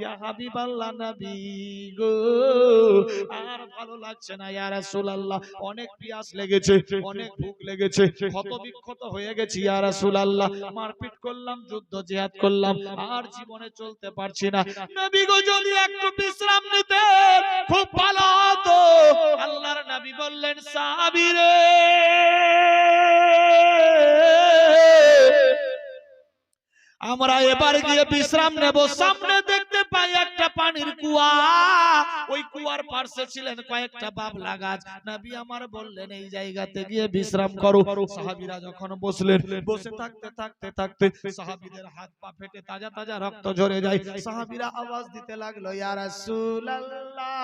ইয়া নবী গো। আর ভালো লাগছে না, ইয়া রাসূলুল্লাহ। অনেক পিয়াস লেগেছে, অনেক লেগেছে। হয়ে গেছি, ইয়া রাসূলুল্লাহ। মারপিট করলাম, যুদ্ধ জিহাদ করলাম, আর জীবনে চলতে পারছি না। নবী গো, যদি একটু বিশ্রাম নিতে খুব ভালো হতো। আল্লাহর নবী বললেন সাহাবীরে আমরা এবার গিয়ে বিশ্রাম নেব, সামনে দেখতে একটা পানির কুয়া। ওই কুয়ার পার্শ্বে ছিলেন কয়েকটা বাবলা গাছ নবী আমার বললেন এই জায়গাতে গিয়ে বিশ্রাম করো। সাহাবীরা যখন বসলেন বসে থাকতে থাকতে থাকতে সাহাবীদের হাত পা ফেটে তাজা তাজা রক্ত ঝরে যায়। সাহাবীরা আওয়াজ দিতে লাগল ইয়া রাসূলুল্লাহ!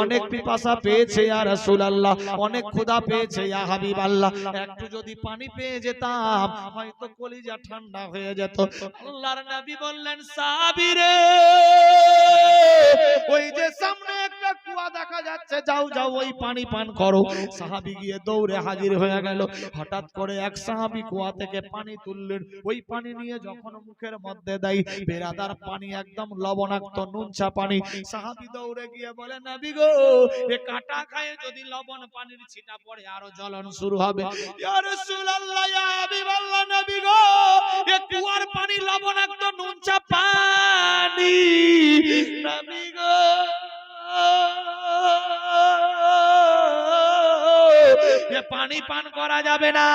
অনেক পিপাসা পেয়েছে ইয়া রাসূলুল্লাহ, অনেক ক্ষুধা পেয়েছে ইয়া হাবিবাল্লাহ একটু যদি পানি পেয়ে যেতাম, হয়তো কলিজা ঠান্ডা হয়ে যেত। আল্লাহর নবী বললেন, সাবিরে, ওই যে সামনে একটা কুয়া দেখা যাচ্ছে, যাও যাও, ওই পানি পান করো। সাহাবী গিয়ে দৌড়ে হাজির হয়ে গেল। হঠাৎ করে এক সাহাবী কুয়া থেকে পানি তুললেন। ওই পানি নিয়ে যখন মুখের মধ্যে দেয়, বেরাদার পানি একদম লবণাক্ত, নুনচা পানি। সাহাবী দৌড়ে গিয়ে বলে, নবী গো, এ কাটা খায়ে যদি লবণ পানির ছিটা পড়ে, আরও জ্বলন শুরু হবে। ইয়া কুয়ার পানি লবণাক্ত, নুনচা পানি। নবী গো। এ পানি পান করা যাবে না।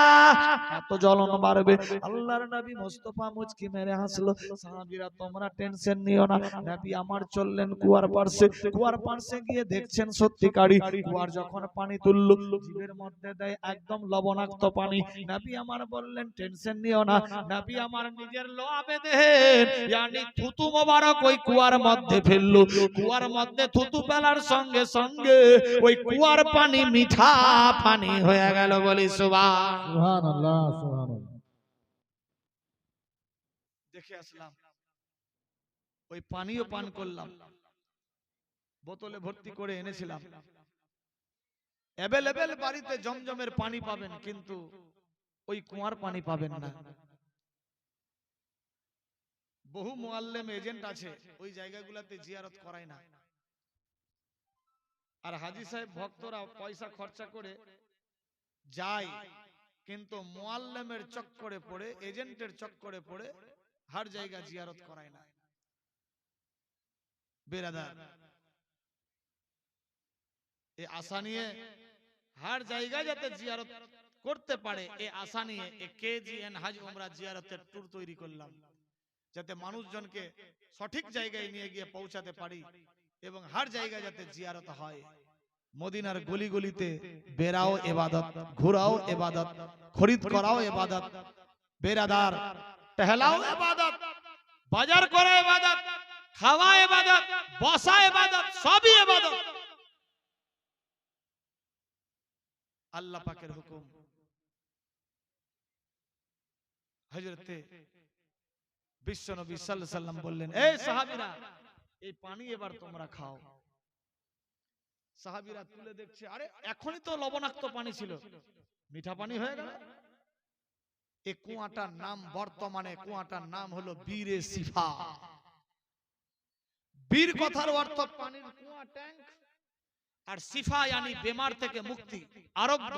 এত জ্বলন বাড়বে। আল্লাহর নবী মোস্তফা মুচকি মেরে হাসলো। সাহাবীরা, তোমরা টেনশন নিও না। নবী আমার চললেন কুয়ার পার্শ্বে। কুয়ার পার্শ্বে গিয়ে দেখছেন সত্যিকারী কুয়ার যখন পানি তুলল, জিভের মধ্যে দেয় একদম লবণাক্ত পানি। নবী আমার বললেন, টেনশন নিও না। নবী আমার নিজের লোয়া বেঁধেন ইয়ানি থুতু মোবারক ওই কুয়ার মধ্যে ফেলল। কুয়ার মধ্যে থুতু ফেলার সঙ্গে সঙ্গে ওই কুয়ার পানি মিঠা পানি হয়ে গেল বলি সুবহান। সুবহানাল্লাহ সুবহানাল্লাহ। দেখে আসলাম। ওই পানিও পান করলাম। বোতলে ভর্তি করে এনেছিলাম। অ্যাভেলেবেল বাড়িতে জমজমের পানি পাবেন কিন্তু ওই কুয়ার পানি পাবেন না। বহু মোয়াল্লেম এজেন্ট আছে ওই জায়গাগুলোতে জিয়ারত করায় না। আর হাজি সাহেব ভক্তরা পয়সা খরচা করে যায়, কিন্তু মোয়াল্লেমের চক্করে পড়ে, এজেন্টের চক্করে পড়ে, হার জায়গা জিয়ারত করায় না। বেরাদার এই আশা নিয়ে হার জায়গায় যাতে জিয়ারত করতে পারে এই আশা নিয়ে এ কেজিএন হাজ উমরা জিয়ারতের ট্যুর তৈরি করলাম, যাতে মানুষজনকে সঠিক জায়গায় নিয়ে গিয়ে পৌঁছাতে পারি। এবং হার জায়গায় যাতে জিয়ারত হয়। মদিনার গলি গলিতে বেরাও এবাদত ঘোরাও এবাদত খরিদ করাও এবাদত বেরাদার টহলাও এবাদত বাজার করা এবাদত খাওয়া এবাদত বসা এবাদত সবই এবাদত। আল্লাহ পাকের হুকুম। হযরতে বিশ্বনবী সাল্লাল্লাহু আলাইহি সাল্লাম বললেন এই সাহাবীরা এই পানি এবার তোমরা খাও। সাহাবীরা তুলে দেখছে আরে এখনই তো লবণাক্ত পানি ছিল। মিঠা পানি হয়ে গেল? এই কুয়াটার নাম বর্তমানে কুয়াটার নাম হলো বীরে সিফা। বীর কথার অর্থ পানির কুয়া ট্যাঙ্ক আর সিফা yani বেমার থেকে মুক্তি আরোগ্য।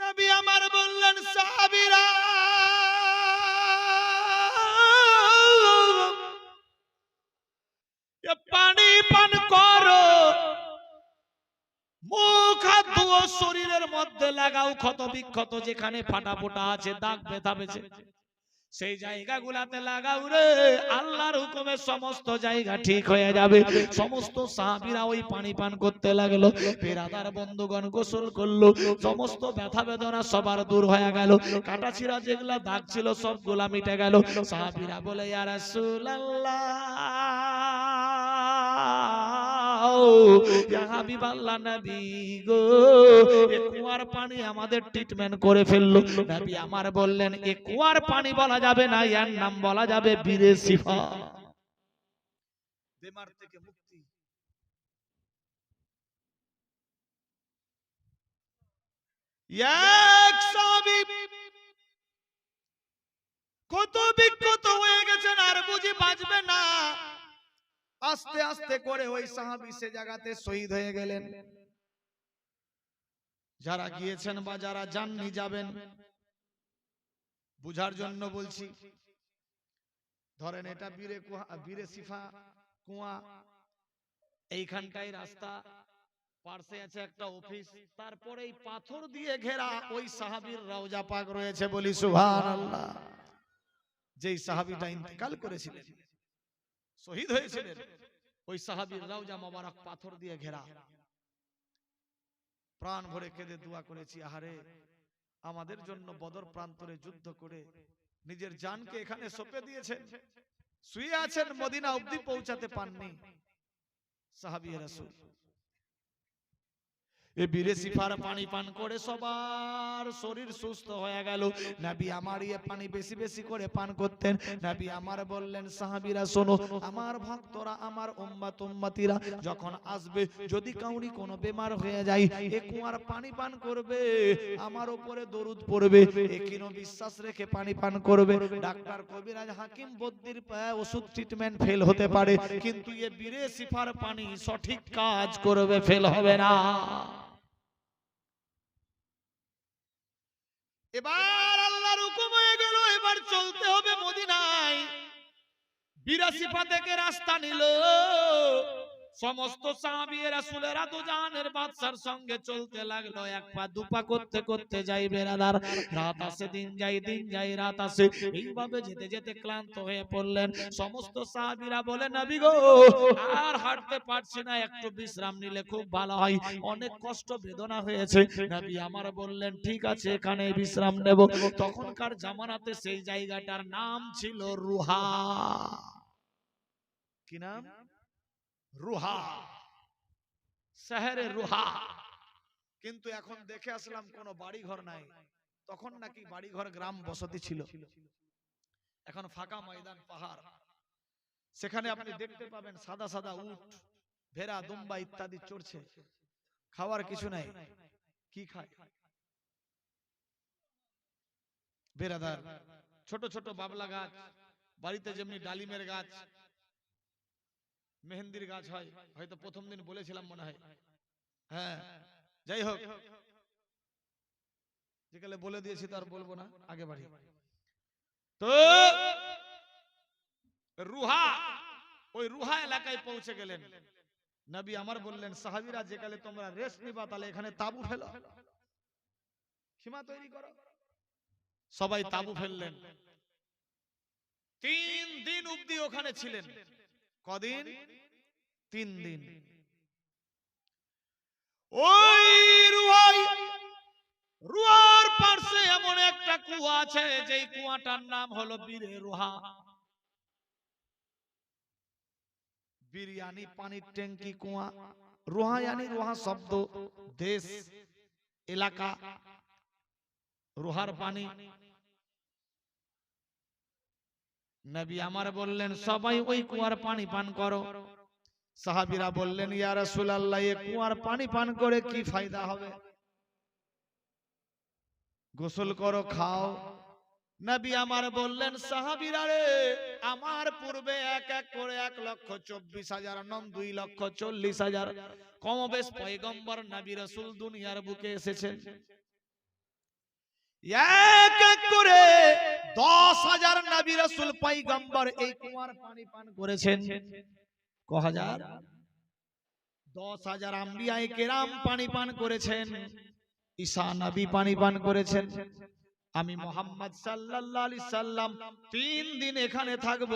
নবী আমার বললেন সাহাবীরা পানি পান করো। মুখ হাত ধুও শরীরের মধ্যে লাগাও ক্ষত বিক্ষত যেখানে ফাটা ফোটা আছে, দাগ পেয়েছে সেই লাগাও রে, আল্লাহর হুকুমে সমস্ত জায়গা ঠিক হয়ে যাবে। সমস্ত সাহাবীরা ওই পানি পান করতে লাগল। পেরাদার বন্ধুগণ গোসল করল। সমস্ত ব্যথা বেদনা সবার দূর হয়ে গেল। কাটা কাটাছিরা যেগুলা দাগ ছিল সব সবগুলা মিটে গেল। সাহাবিরা বলে, ইয়া রাসূলুল্লাহ হাবিবাল্লাহ নবী গো কুয়ার পানি আমাদের ট্রিটমেন্ট করে ফেলল। নবী আমার বললেন এ কুয়ার পানি বলা যাবে না এর নাম বলা যাবে বীরে সিফা বেমার থেকে মুক্তি। এক সাহাবী কত বিক্ষত হয়ে গেছেন আর বুঝি বাঁচবে না। আস্তে আস্তে করে ওই সাহাবী সে জায়গাতে শহীদ হয়ে গেলেন। যারা গিয়েছেন বা যারা যাননি যাবেন, বুঝার জন্য বলছি, ধরেন এটা বীরে কুয়া বীরে সিফা, কুয়া, এইখানটাই রাস্তা, পার্শ্বে আছে একটা অফিস তারপরে এই পাথর দিয়ে ঘেরা ওই সাহাবীর রওজা পাক রয়েছে বলি, সুবহানাল্লাহ। যেই সাহাবীটা ইন্তেকাল করেছিলেন। শহীদ হয়েছিলেন। ওই সাহাবির রাউজা মোবারক পাথর দিয়ে ঘেরা। প্রাণ ভরে কেঁদে দোয়া করেছি, আহারে, আমাদের জন্য বদর প্রান্তরে যুদ্ধ করে নিজের জানকে এখানে সঁপে দিয়েছেন। শুয়ে আছেন মদিনা অবধি পৌঁছাতে পাননি সাহাবি রাসূল। যখন আসবে, যদি কোনো বেমার হয়ে যায়, এ কুয়ার পানি পান করবে, আমার উপরে দরুদ পড়বে একিনো বিশ্বাস রেখে পানি পান করবে। ডাক্তার কবিরাজ হাকিম বদ্দির ওষুধ ট্রিটমেন্ট ফেল হতে পারে, কিন্তু এ বীরে সিফার পানি সঠিক কাজ করবে ফেল হবে না। এবার আল্লাহর হুকুম হয়ে গেল এবার চলতে হবে মদিনায়। বিরাসিফা থেকে রাস্তা নিল। সমস্ত সঙ্গে চলতে লাগল, এক পা দুপা করতে করতে যাই বেরাদার, রাত আসে, দিন যাই দিন যাই রাত আসে। এইভাবে যেতে যেতে ক্লান্ত হয়ে পড়লেন। সমস্ত সাহাবীরা বলে আর হাঁটতে পারছি না, একটু বিশ্রাম নিলে খুব ভালো হয়। অনেক কষ্ট, বেদনা হয়েছে। নবী আমার বললেন, ঠিক আছে, এখানে বিশ্রাম নেব। তখনকার জামানাতে সেই জায়গাটার নাম ছিল রুহা। কি নাম? রুহা। শহরে রুহা। কিন্তু এখন দেখে আসলাম কোন বাড়ি ঘর নাই। তখন নাকি বাড়ি ঘর গ্রাম বসতি ছিল। এখন ফাঁকা ময়দান, পাহাড়। সেখানে আপনি দেখতে পাবেন সাদা সাদা উট, ভেড়া, দুম্বা ইত্যাদি চড়ছে। খাওয়ার কিছু নাই। কি খায়? বেরাদার ছোট ছোট বাবলা গাছ, বাড়িতে যেমনি ডালিমের গাছ মেহেন্দির গাছ হয়। হয়তো প্রথম দিন বলেছিলাম মনে হয়। হ্যাঁ। যাই হোক। যেকালে বলে দিয়েছি তো আর বলব না। আগে বাড়ি। তো রুহা ওই রুহা এলাকায় পৌঁছে গেলেন। নবী আমার বললেন সাহাবীরা যেকালে তোমরা রেস্ট নিবা তাহলে এখানে তাবু ফেলো। সীমা তৈরি করো। সবাই তাবু ফেললেন। তিন দিন অব্দি ওখানে ছিলেন। কদিন? তিন দিন। ওই রুয়াই রুয়ার এমন একটা কুয়া আছে যেই কুয়াটার নাম হলো বীরে রুহা। বিরিয়ানি পানির ট্যাঙ্কি কুয়া রুহা ইয়ানি রুহা শব্দ দেশ এলাকা রুহার পানি। নবী আমার বললেন সবাই ওই কুয়ার পানি পান করো। সাহাবীরা বললেন ইয়া রাসূলুল্লাহ এই কুয়ার পানি পান করে কি ফায়দা হবে? গোসল করো খাও। নবী আমার বললেন সাহাবিরা রে আমার পূর্বে এক এক করে এক লক্ষ চব্বিশ হাজার নম দুই লক্ষ চল্লিশ হাজার কমবেশ পয়গম্বর নবী রাসূল দুনিয়ার বুকে এসেছেন। এক এক করে দশ হাজার নবী এই পানি পান করেছেন। ক হাজার? দশ হাজার আম্বিয়ায় কেরাম পানি পান করেছেন। নবী পানি পান করেছেন। আমি মোহাম্মদ সাল্লাল্লাহু সাল্লাম তিন দিন এখানে থাকব।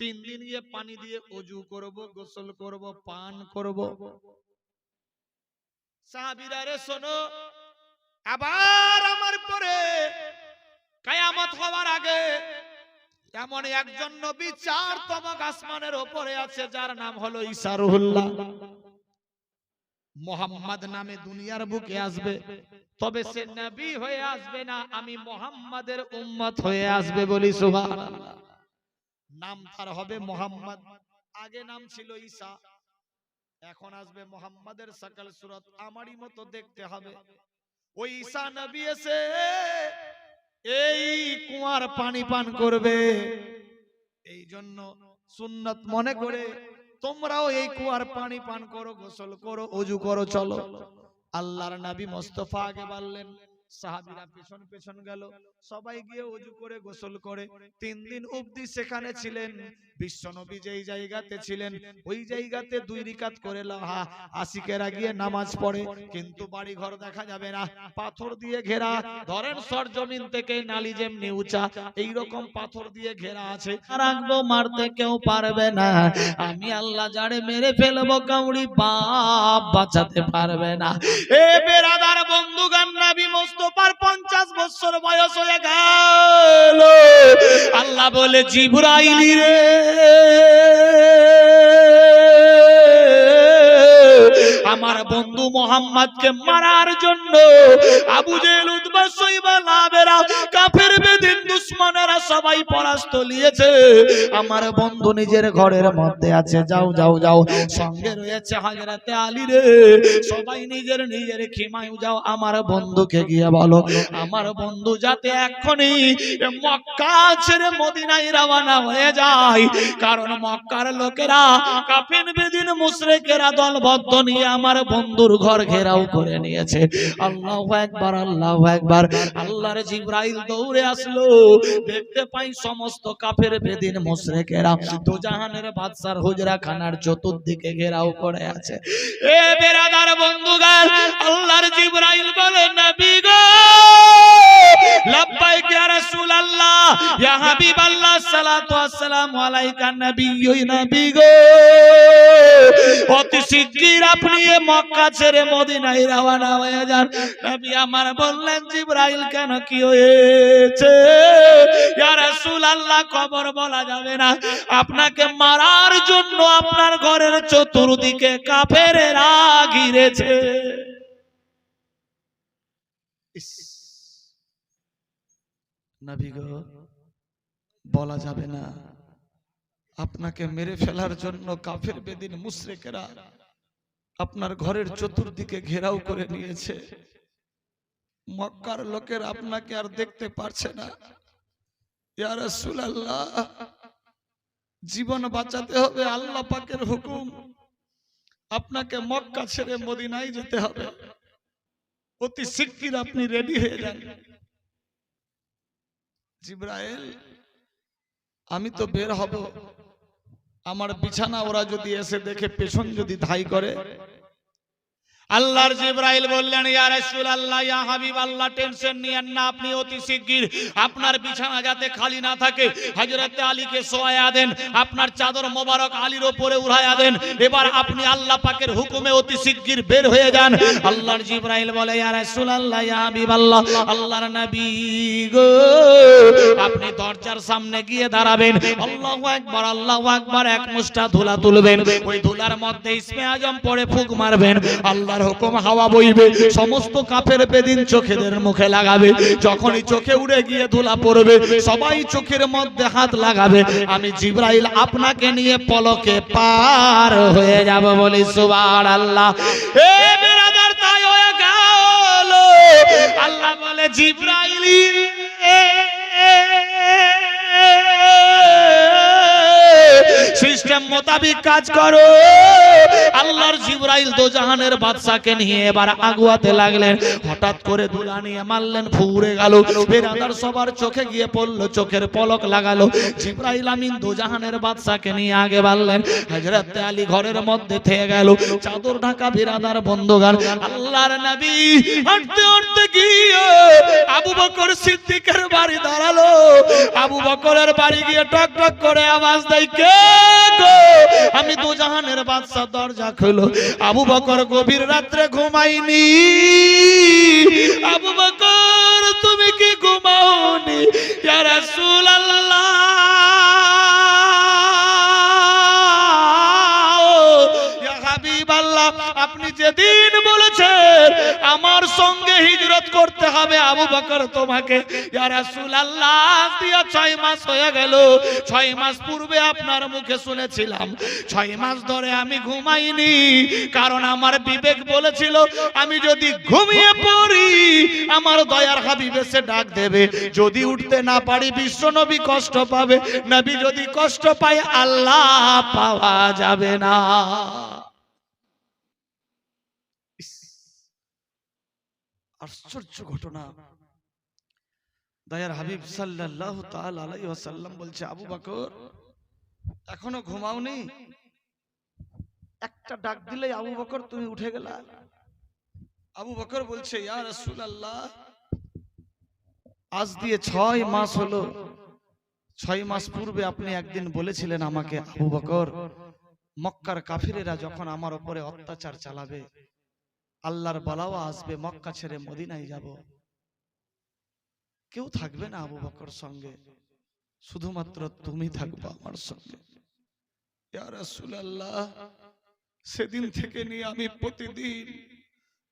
তিন দিন গিয়ে পানি দিয়ে অজু করব, গোসল করব, পান করব। সাহাবীরা রে শোনো আবার আমার পরে কায়ামত হওয়ার আগে এমন একজন নবী চারতম আসমানের ওপরে আছে, যার নাম হলো ইসারুল্লাহ মোহাম্মদ নামে দুনিয়ার বুকে আসবে, তবে সে নবী হয়ে আসবে না, আমি মোহাম্মদের উম্মত হয়ে আসবে বলি সুবহানাল্লাহ। নাম তার হবে মোহাম্মদ, আগে নাম ছিল ঈসা, এখন আসবে মোহাম্মদের সকাল সুরত, আমারই মতো দেখতে হবে। ওই ঈসা নবী এসে এই কুয়ার পানি পান করবে। এই জন্য সুন্নত মনে করে তোমরাও এই কুয়ার পানি পান করো গোসল করো অজু করো চলো। আল্লাহর নবী মোস্তফা আগে বললেন সাহাবীরা পেছন পেছন গেল। সবাই গিয়ে অজু করে গোসল করে তিন দিন অবধি সেখানে ছিলেন। বিশ্বনবী যেই জায়গাতে ছিলেন ওই জায়গাতে দুই রিকাত করে লাহা আশিকেরা গিয়ে নামাজ পড়ে কিন্তু বাড়ি ঘর দেখা যাবে না। পাথর দিয়ে ঘেরা ধরেন সর জমিন থেকে নালি যেমনি উঁচা এইরকম পাথর দিয়ে ঘেরা আছে। রাখব মারতে কেউ পারবে না। আমি আল্লাহ জাড়ে মেরে ফেলব কাউড়ি বাপ বাঁচাতে পারবে না। এ বেরাদার বন্ধুগান নবী মোস্তফার 50 বছর বয়স হয়ে গেল। আল্লাহ বলে জিবরাইলি রে। আমার বন্ধু মোহাম্মদকে মারার জন্য আবু জেল কাফের আমার বন্ধু নিজের ঘরের মধ্যে আছে। যাও যাও যাও। সঙ্গে রয়েছে হাজরাতে আলী রে। সবাই নিজের নিজের খিমায় যাও। আমার বন্ধুকে গিয়ে বলো, আমার বন্ধু যাতে এক্ষুনি মক্কা ছেড়ে মদিনায় রওনা হয়ে যায়। কারণ মক্কার লোকেরা কাফিন বেদিন মুশরিকেরা দলবদ্ধ নিয়ে আমার বন্ধুর ঘর ঘেরাও করে নিয়েছে। আল্লাহু একবার আল্লাহু একবার আল্লাহর জিব্রাইল দৌড়ে আসলো। দেখতে পাই সমস্ত কাফের বেদিন মুশরিকেরা জাহানের বাদশার হুজরা খানার চতুর্দিকে ঘেরাও করে আছে। এ বেরাদার বন্ধুগান আল্লাহর জিব্রাইল বলে নবী গো লাব্বাইক ইয়া রাসূলুল্লাহ, ইয়া হাবিবাল্লাহ গো। অতি আপনি মক্কা ছেড়ে মদিনায় রওনা হয়ে যান। আমার বললেন, জিবরাইল কেন কি হয়েছে? ইয়া রাসূলুল্লাহ বলা যাবে না। আপনাকে মারার জন্য আপনার ঘরের চতুর্দিকে কাফেরেরা ঘিরেছে। নবী গো বলা যাবে না। আপনাকে মেরে ফেলার জন্য কাফের বেদিন মুশরিকেরা আপনার ঘরের চতুর্দিকে ঘেরাও করে নিয়েছে। মক্কার লোকের আপনাকে আর দেখতে পারছে না। জীবন বাঁচাতে হবে আল্লাহ পাকের হুকুম। আপনাকে মক্কা ছেড়ে মদিনায় যেতে হবে। অতি শিগগির আপনি রেডি হয়ে যান। জিব্রাইল, আমি তো বের হব। আমার বিছানা ওরা যদি এসে দেখে পেছন যদি ধাই করে আল্লাহর জিব্রাইল বললেন, ইয়া রাসূলুল্লাহ, ইয়া হাবিবাল্লাহ, টেনশন নিয়েন না, আপনি অতি শিগগির। আপনার বিছানা যাতে খালি না থাকে, হযরতে আলীকে শোয়া দেন। আপনার চাদর মোবারক আলীর উপরে উড়ায়া দেন। এবার আপনি আল্লাহ পাকের হুকুমে অতি শিগগির বের হয়ে যান। আল্লাহর জিব্রাইল বলে, ইয়া রাসূলুল্লাহ, ইয়া হাবিবাল্লাহ, আল্লাহর নবী গো, আপনি দরজার সামনে গিয়ে দাঁড়াবেন। আল্লাহু আকবার আল্লাহু আকবার, এক মুষ্টা ধুলা তুলবেন। ওই ধুলার মধ্যে ইসমে আজম পড়ে ফুক মারবেন। আল্লাহর হুকুম হাওয়া বইবে সমস্ত কাফের বেদিন চোখেদের মুখে লাগাবে যখনই চোখে উড়ে গিয়ে ধুলা পড়বে সবাই চোখের মধ্যে হাত লাগাবে আমি জিব্রাইল আপনাকে নিয়ে পলকে পার হয়ে যাব বলি এ বিরাদার তাই হয়ে গেল আল্লাহ বলে জিব্রাইল সিস্টেম মোতাবিক কাজ করো আল্লাহর জিব্রাইল দো জাহানের বাদশাকে নিয়ে এবার আগুয়াতে লাগলেন। হঠাৎ করে দুলা নিয়ে মারলেন ফুরে গেল। বেরাদার সবার চোখে গিয়ে পড়ল, চোখের পলক লাগালো। জিব্রাইল আমিন দো জাহানের বাদশাকে নিয়ে আগে বাড়লেন। হযরত আলী ঘরের মধ্যে থেকে গেল। চাদর ঢাকা বিরাদার বন্ধগান, আল্লাহর নবী, হাঁটতে হাঁটতে গিয়ে আবু বকর সিদ্দিকের বাড়ি দাঁড়াল। আবু বকরের বাড়ি গিয়ে টক টক করে আওয়াজ দেয়, কে? গো, আমি দু জাহানের বাদশা দরজা খুলো। আবু বকর গভীর রাত্রে ঘুমাইনি আবু বকর, তুমি কি ঘুমাওনি? ইয়া রাসূলুল্লাহ। যেদিন বলেছেন আমার সঙ্গে হিজরত করতে হবে, আবু বকর তোমাকে। ছয় মাস হয়ে গেল। ছয় মাস পূর্বে আপনার মুখে শুনেছিলাম। ছয় মাস ধরে আমি ঘুমাইনি, কারণ আমার বিবেক বলেছিল, আমি যদি ঘুমিয়ে পড়ি, আমার দয়ার হাবিব এসে ডাক দেবে। যদি উঠতে না পারি বিশ্ব নবী কষ্ট পাবে। নবী যদি কষ্ট পায়, আল্লাহ পাওয়া যাবে না। আশ্চর্য ঘটনা। দয়ার হাবিব ওয়াসাল্লাম বলছে, আবু বকর, এখনও ঘুমাওনি? একটা ডাক দিলেই আবু বকর, তুমি উঠে গেলা? আবু বকর বলছে আজ দিয়ে ছয় মাস হলো। ছয় মাস পূর্বে আপনি একদিন বলেছিলেন আমাকে, আবু বকর, মক্কার কাফিরেরা যখন আমার উপরে অত্যাচার চালাবে আল্লাহর বলাও আসবে, মক্কা ছেড়ে মদিনায় যাব। কেউ থাকবে না আবু বকর সঙ্গে। শুধুমাত্র তুমি থাকবে আমার সঙ্গে। সেদিন থেকে নিয়ে আমি প্রতিদিন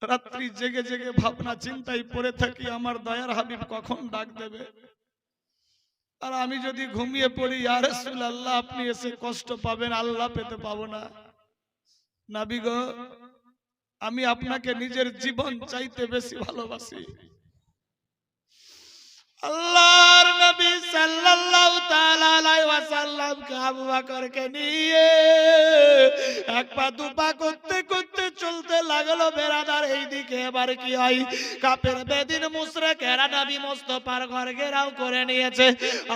রাত্রি জেগে জেগে ভাবনা চিন্তায় পড়ে থাকি, আমার দয়ার হাবিব কখন ডাক দেবে? আর আমি যদি ঘুমিয়ে পড়ি আর আল্লাহ আপনি এসে কষ্ট পাবেন, আল্লাহ পেতে পাবো না। নাবি গো আমি আপনাকে নিজের জীবন চাইতে বেশি ভালোবাসি। আল্লাহর নবী সাল্লাল্লাহু তাআলা আলাইহি ওয়াসাল্লাম আবু বকরকে নিয়ে এক পা দু পা করতে চলতে লাগল বেরাদার এইদিকে, এবার কি হয়? কাপের বেদিন মুশরিকেরা নবী মুস্তাফার ঘর ঘেরাও করে নিয়েছে।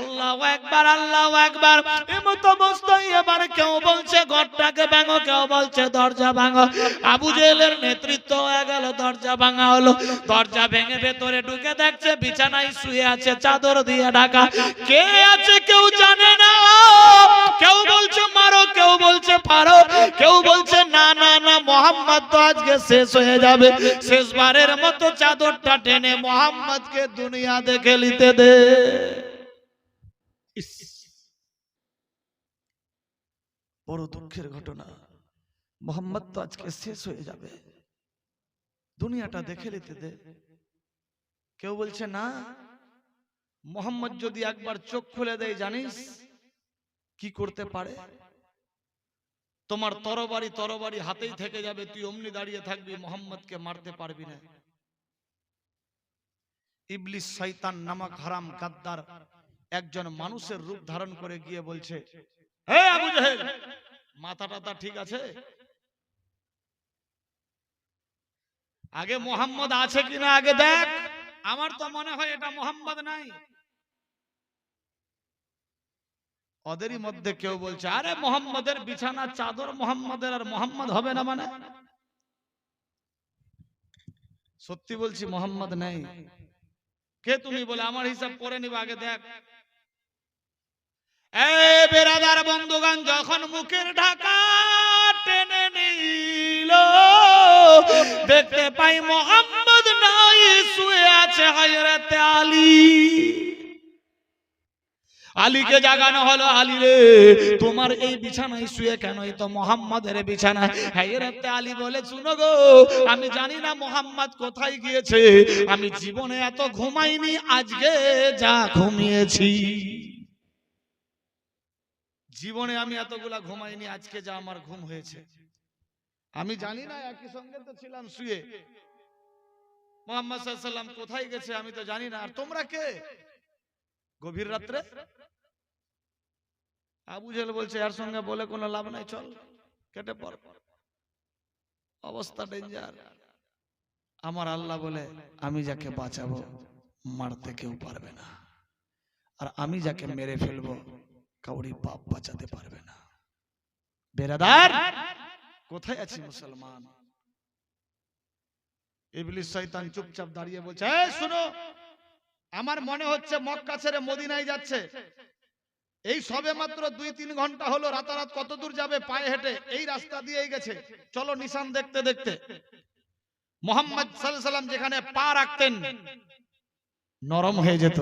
আল্লাহু একবার আল্লাহু একবার এমত অবস্থায় এবার কেউ বলছে, ঘরটাকে ভাঙো, কেউ বলছে, দরজা ভাঙো। আবু জেলের নেতৃত্ব হয়ে গেল, দরজা ভাঙা হলো। দরজা ভেঙে ভেতরে ঢুকে দেখছে, বিছানায় শুয়ে আছে চাদর দিয়ে ঢাকা। কে আছে কেউ জানে না। কেউ বলছে মারো, কেউ বলছে পারো কেউ বলছে না না না, মোহাম্মদ তো আজকে শেষ হয়ে যাবে। শেষবারের মতো চাদরটা টেনে মোহাম্মদকে দুনিয়া দেখে নিতে দে। বড় দুঃখের ঘটনা। মোহাম্মদ তো আজকে শেষ হয়ে যাবে। দুনিয়াটা দেখে নিতে দে। কেউ বলছে না, মোহাম্মদ যদি একবার চোখ খুলে দেয়, জানিস? কি করতে পারে? তোমার তরবারি তরবারি হাতেই থেকে যাবে, তুই অমনি দাঁড়িয়ে থাকবি, মোহাম্মদকে মারতে পারবি না। ইবলিস শয়তান নামক হারাম গাদ্দার একজন মানুষের রূপ ধারণ করে গিয়ে বলছে, হে আবু জাহেল মাথা টাথা ঠিক আছে? আগে মোহাম্মদ আছে কিনা, আগে দেখ। আমার তো মনে হয় এটা মোহাম্মদ নাই। ওদেরই মধ্যে কেউ বলছে আরে মোহাম্মদের বিছানা চাদর মোহাম্মদের আর মোহাম্মদ হবে না মানে? সত্যি বলছি মোহাম্মদ নেই। কে তুমি বলে আমার হিসাব করে নিবা আগে দেখ। বেরাদার বন্ধুগান যখন মুখের ঢাকা টেনে নিল দেখতে পাই মোহাম্মদ নাই শুয়ে আছে হযরতে আলী। আলীকে জাগানো হলো, আলী রে, তোমার এই বিছানায় শুয়ে কেন? এই তো মোহাম্মদের বিছানা। হায়রাতে আলী বলে, শুনো গো, আমি জানি না মোহাম্মদ কোথায় গিয়েছে। আমি জীবনে এত ঘুমাইনি, আজকে যা ঘুমিয়েছি। জীবনে আমি এতগুলা ঘুমাইনি, আজকে যা আমার ঘুম হয়েছে। আমি জানি না, একই সঙ্গে তো ছিলাম শুয়ে। মোহাম্মদ সাল্লাম কোথায় গেছে, আমি তো জানি না। আর তোমরা কে? গভীর রাত্রে আবু জেল বলছে, এর সঙ্গে বলে কোনো লাভ নাই, চল, কেটে পড় অবস্থা ডেঞ্জার। আমার আল্লাহ বলে, আমি যাকে বাঁচাবো, মারতে কেউ পারবে না। আর আমি যাকে মেরে ফেলব কাউরি বাপ বাঁচাতে পারবে না। বেরাদার, কোথায় আছি মুসলমান? ইবলিস শয়তান চুপচাপ দাঁড়িয়ে বলছে শোনো, আমার মনে হচ্ছে মক্কা ছেড়ে মদিনায় যাচ্ছে। এই সবে মাত্র দুই তিন ঘণ্টা হলো, রাতারাত কত দূর যাবে পায়ে হেঁটে? এই রাস্তা দিয়েই গেছে। চলো নিশান দেখতে দেখতে। মোহাম্মদ সাল্লাম যেখানে পা রাখতেন, নরম হয়ে যেত,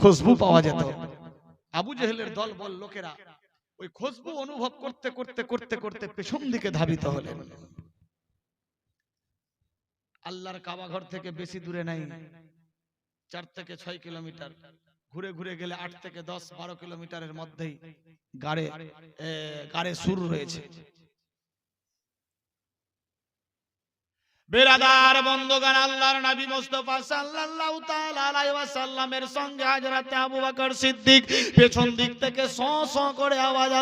খুশবু পাওয়া যেত। আবু জেহেলের দল বল, লোকেরা, ওই খুশবু অনুভব করতে করতে করতে করতে পেছন দিকে ধাবিত হলেন। আল্লাহর কাবা ঘর থেকে বেশি দূরে নাই, চার থেকে ছয় কিলোমিটার। ঘুরে ঘুরে গেলে আট থেকে দশ, বারো কিলোমিটারের মধ্যেই গাড়ে গাড়ে সুর রয়েছে। বেরাদার বন্ধগান আল্লাহর নবী সাল্লাল্লাহু তাআলা আলাইহি ওয়াসাল্লামের সঙ্গে হযরত আবু বকর সিদ্দিক পেছন দিক থেকে স স করে আওয়াজ